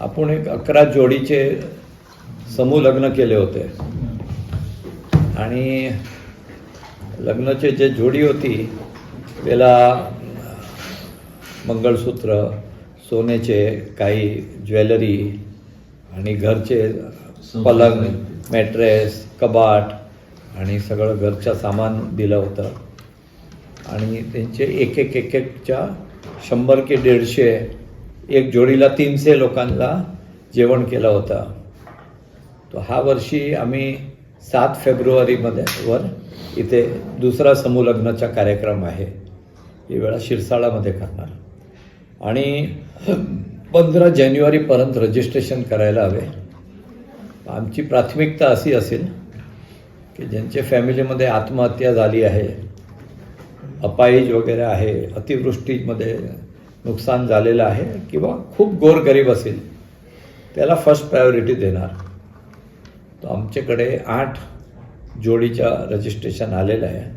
आपण एक अकरा जोडीचे समूह लग्न केले होते. आणि लग्नाचे जे जोडी होती त्याला मंगळसूत्र सोन्याचे काही ज्वेलरी आणि घरचे पलंग मॅट्रेस कबाट आणि सगळं घरचं सामान दिलं होतं. आणि त्यांचे एक एक एक एकच्या शंभर की दीडशे एक जोडीला तीनशे लोकांना जेवण केलं होतं. तो हा वर्षी आम्ही सात फेब्रुवारीमध्ये वर इथे दुसरा समूलग्नाचा कार्यक्रम आहे. ही वेळा शिरसाळामध्ये करणार. आणि पंधरा जानेवारीपर्यंत रजिस्ट्रेशन करायला हवे. आमची प्राथमिकता अशी असेल की ज्यांच्या फॅमिलीमध्ये आत्महत्या झाली आहे अपाहिज वगैरे आहे अतिवृष्टीमध्ये नुकसान झालेलं आहे किंवा खूप गोरगरीब असेल त्याला फर्स्ट प्रायोरिटी देणार. तर आमच्याकडे आठ जोडीच्या रजिस्ट्रेशन आलेलं आहे.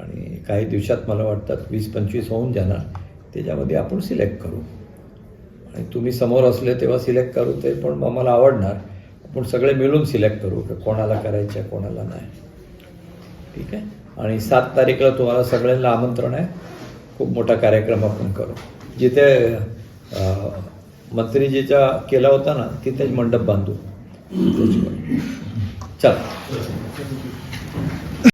आणि काही दिवसात मला वाटतात वीस पंचवीस होऊन जाणार. त्याच्यामध्ये आपण सिलेक्ट करू. आणि तुम्ही समोर असले तेव्हा सिलेक्ट करू ते पण आम्हाला आवडणार. आपण सगळे मिळून सिलेक्ट करू की कोणाला करायचं आहे कोणाला नाही. ठीक आहे? आणि सात तारीखला तुम्हाला सगळ्यांना आमंत्रण आहे. खूप मोठा कार्यक्रम आपण करू. जिथे मंत्रीजीचा केला होता ना तिथेच मंडप बांधू. चला.